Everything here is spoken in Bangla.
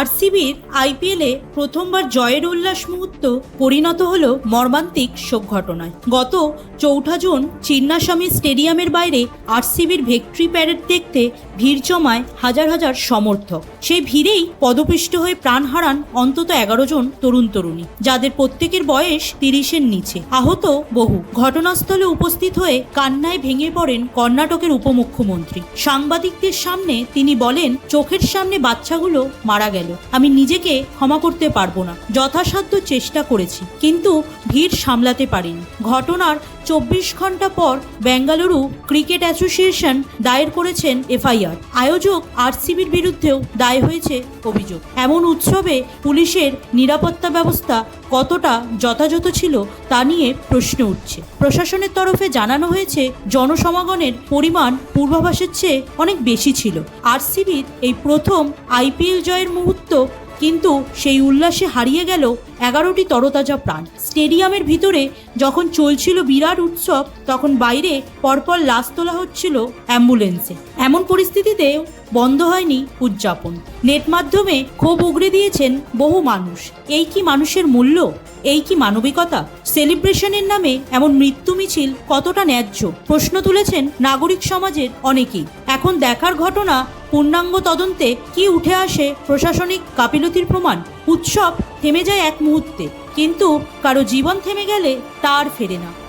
আরসিবির আইপিএলে প্রথমবার জয়ের উল্লাস মুহূর্ত পরিণত হল মর্মান্তিক শোক ঘটনায়। গত চৌঠা জুন চিন্নাস্বামী স্টেডিয়ামের বাইরে আরসিবির ভেক্টরি প্যারেড দেখতে ভিড় জমায় হাজার হাজার সমর্থক। সেই ভিড়েই পদপিষ্ট হয়ে প্রাণ হারান অন্তত এগারো জন তরুণ তরুণী, যাদের প্রত্যেকের বয়স তিরিশের নিচে। আহত বহু। ঘটনাস্থলে উপস্থিত হয়ে কান্নায় ভেঙে পড়েন কর্ণাটকের উপমুখ্যমন্ত্রী। সাংবাদিকদের সামনে তিনি বলেন, চোখের সামনে বাচ্চাগুলো মারা গেল। আমি নিজেকে ক্ষমা করতে পারব না। যথাসাধ্য চেষ্টা করেছি, কিন্তু ভিড় সামলাতে পারিনি। ঘটনার চব্বিশ ঘণ্টা পর বেঙ্গালুরু ক্রিকেট অ্যাসোসিয়েশন দায়ের করেছেন এফআইআর। আয়োজক আরসিবির বিরুদ্ধেও দায় হয়েছে অভিযোগ। এমন উৎসবে পুলিশের নিরাপত্তা ব্যবস্থা কতটা যথাযথ ছিল তা নিয়ে প্রশ্ন উঠছে। প্রশাসনের তরফে জানানো হয়েছে, জনসমাগমের পরিমাণ পূর্বাভাসের চেয়ে অনেক বেশি ছিল। আরসিবির এই প্রথম আইপিএল জয়ের মুহূর্ত কিন্তু সেই উল্লাসে হারিয়ে গেল এগারোটি তরতাজা প্রাণ। স্টেডিয়ামের ভিতরে যখন চলছিল বিরাট উৎসব, তখন বাইরে পরপর লাশ তোলা হচ্ছিল অ্যাম্বুলেন্সে। এমন পরিস্থিতিতে বন্ধ হয়নি উদযাপন। নেট মাধ্যমে ক্ষোভ উগড়ে দিয়েছেন বহু মানুষ। এই কি মানুষের মূল্য? এই কি মানবিকতা? সেলিব্রেশনের নামে এমন মৃত্যু মিছিল কতটা ন্যায্য? প্রশ্ন তুলেছেন নাগরিক সমাজের অনেকেই। এখন দেখার ঘটনা পূর্ণাঙ্গ তদন্তে কি উঠে আসে প্রশাসনিক গাফিলতির প্রমাণ? উৎসব থেমে যায় এক মুহূর্তে কিন্তু কারও জীবন থেমে গেলে তার ফেরে না।